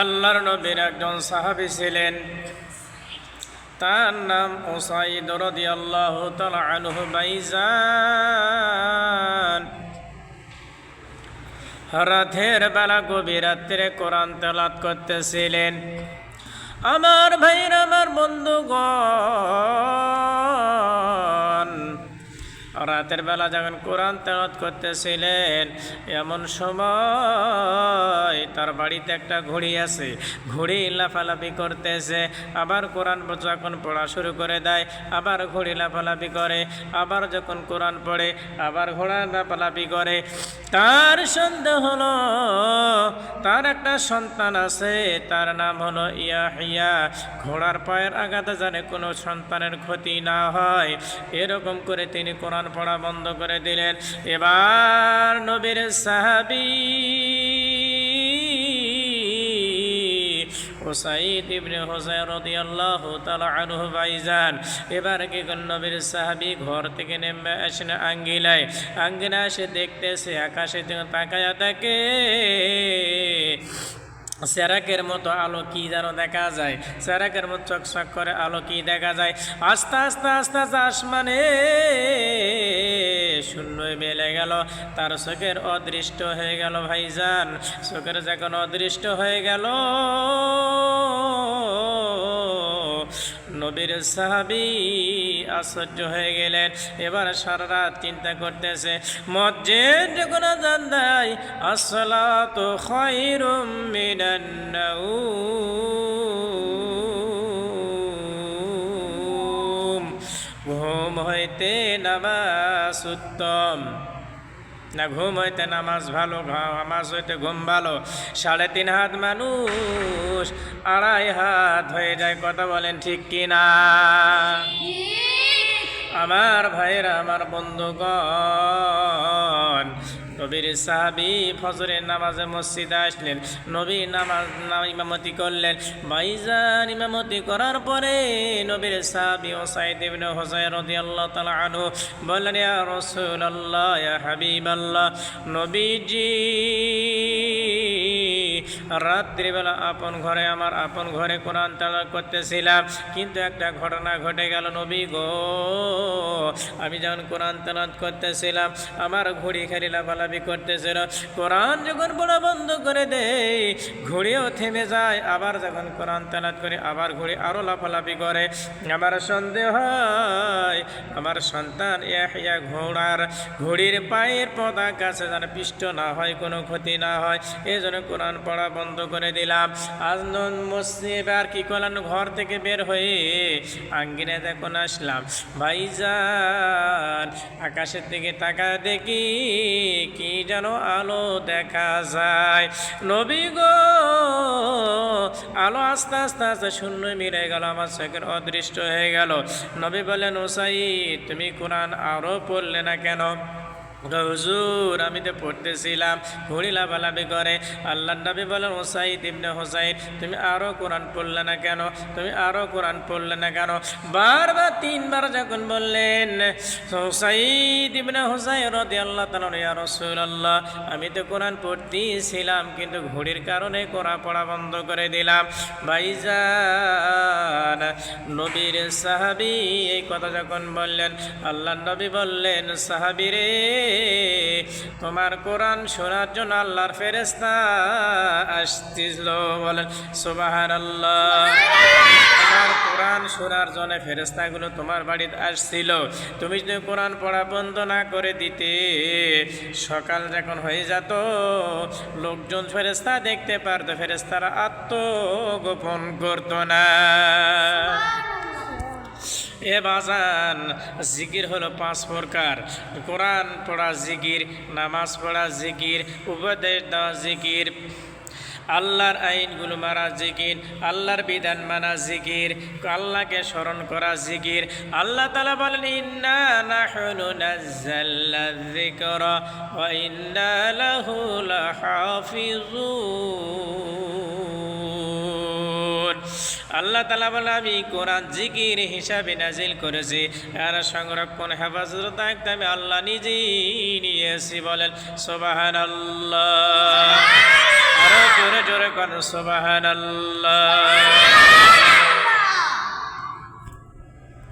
আল্লাহর নবীর একজন সাহাবি ছিলেন। তার নাম ওসাইদ রদি আল্লাহ আনহু বাইজান। রাতের বেলা গভীর রাত্রে কোরআন তেলাত করতেছিলেন। আমার ভাইয়ের, আমার বন্ধুগণ রাতের বেলা যখন কোরআন তেলাত করতেছিলেন, এমন সময় তার বাড়িতে একটা ঘড়ি আছে। ঘড়ি লাফালাফি করতেছে, আবার কোরআন যখন পড়া শুরু করে দেয়, আবার ঘড়ি লাফালাফি করে, আবার যখন কোরআন পড়ে, আবার ঘোড়া লাফালাফি করে। তার সন্দেহ হলো, তার একটা সন্তান আছে, তার নাম হলো ইয়াহিয়া। ঘোড়ার পায়ের আঘাতে জানে কোনো সন্তানের ক্ষতি না হয়, এরকম করে তিনি কোরআন পড়া বন্ধ করে দিলেন। এবার নবীর সাহাবি ওসাইদ ইবনে হোসাইন রাদিয়াল্লাহু তাআলা আনহু ভাইজান, এবার কি নবীর সাহাবী ঘর থেকে নেমে আসেন আঙ্গিলায় আঙ্গিনা এসে দেখতেছে আকাশে দিকে তাকায়া থাকে সেরাকের মতো আলো কি যেন দেখা যায়। সেরাকের মতো চকচক করে আলো কি দেখা যায়। আস্তে আস্তে আস্তে আস্তে আসমানে শূন্য মেলে গেল, তার চোখের অদৃষ্ট হয়ে গেল ভাইজান। চোখের যখন অদৃষ্ট হয়ে গেল, নবীর সাহাবি আশ্চর্য হয়ে গেলেন। এবার সারা রাত চিন্তা করতেছে, মসজিদ যখন জান দেয় আসসালাত খায়রুম মিনান নামাজ উত্তম না ঘুম হইতে নামাজ ভালো নামাজ হইতে ঘুম ভালো। সাড়ে তিন হাত মানুষ আড়াই হাত হয়ে যায় কথা বলেন ঠিক কিনা আমার ভাইরা আমার বন্ধুগণ নবীর সাহাবি ফজরের নামাজে মসজিদে আসলেন। নবী নামাজ নাম ইমামতি করলেন। ভাইজান ইমামতি করার পরে নবীর সাহাবি ও সাইদ ইবনে হুসাইন রাদিয়াল্লাহু তাআলা আনু বললেন, ইয়া রাসূলুল্লাহ, ইয়া হাবিবাল্লাহ, নবীজি রাত্রিবেলা আপন ঘরে, আমার আপন ঘরে কোরআন তালাক করতেছিলাম। কিন্তু একটা ঘটনা ঘটে গেল, নবী গো, আমি যখন কোরআন তালাত করতেছিলাম, আমার ঘড়ি খালি লাফালাফি করতেছিল। কোরআন যখন পড়া বন্ধ করে দেয়, ঘড়িও থেমে যায়। আবার যখন কোরআন তালাত করে, আবার ঘড়ি আরও লাফালাফি করে। আমার সন্দেহ আমার সন্তান ইয়াহিয়া ঘোড়ার ঘড়ির পায়ের পদা কাছে যেন পিষ্ট না হয়, কোনো ক্ষতি না হয় এই জন্য কোরআন পড়া বন্ধ করে দিলাম। আজ নন মসজিদ আর কি করলাম ঘর থেকে বের হয়ে আঙ্গিনে দেখুন আসলাম। ভাইজান, আকাশের দিকে তাকা দেখি যেন আলো দেখা যায়। নবী গো, আলো আস্তে আস্তে আস্তে শূন্য মিলে গেল, আমার চোখের অদৃষ্ট হয়ে গেল। নবী বলেন ওসাই তুমি কোরআন আরও পড়লে না কেন? হুজুর, আমি তো পড়তেছিলাম ঘুড়ি লাফালাফি করে আল্লাহ নবী বলেন হোসাইদ ইবনে হোসাইদ তুমি আরও কোরআন পড়লে না কেন? তুমি আরও কোরআন পড়লে না কেন? বারবার, তিনবার যখন বললেন হোসাইদ ইবনে হোসাইদ রদি আল্লাহ তালা ইয়া রাসূলুল্লাহ, আমি তো কোরআন পড়তেছিলাম, কিন্তু ঘড়ির কারণে কোরআন পড়া বন্ধ করে দিলাম। ভাইজান, নবীর সাহাবি এই কথা যখন বললেন আল্লাহ নবী বললেন সাহাবি রে তোমার কোরআন শোনার জন্য আল্লাহর ফেরেস্তা আসছিল বলেন সুবাহান আল্লাহ তোমার কোরআন শোনার জন্য ফেরেস্তাগুলো তোমার বাড়িতে আসছিল। তুমি যদি কোরআন পড়া বন্ধ না করে দিতে, সকাল যখন হয়ে যেত, লোকজন ফেরেস্তা দেখতে পারতো ফেরেস্তারা আত্মগোপন করতো না। এ বাজান, জিকির হলো পাঁচ প্রকার। কোরআন পড়া জিকির, নামাজ পড়া জিকির, উপদেশ দেওয়া জিকির, আল্লাহর আইনগুলো মারা জিকির, আল্লাহর বিধান মানা জিকির, আল্লাহকে স্মরণ করা জিকির। আল্লাহ তালা বলেন, ইন্না আল্লাহ তালা বলে, আমি কোরআন জিকির হিসাবে নাজিল করেছি। আর সংরক্ষণ, হেফাজত দায়িত্ব আমি আল্লাহ নিজেই নিয়েছি বলেন সোবাহান আল্লাহ আরও জোরে জোরে করেন সোবাহান সুবহানাল্লাহ।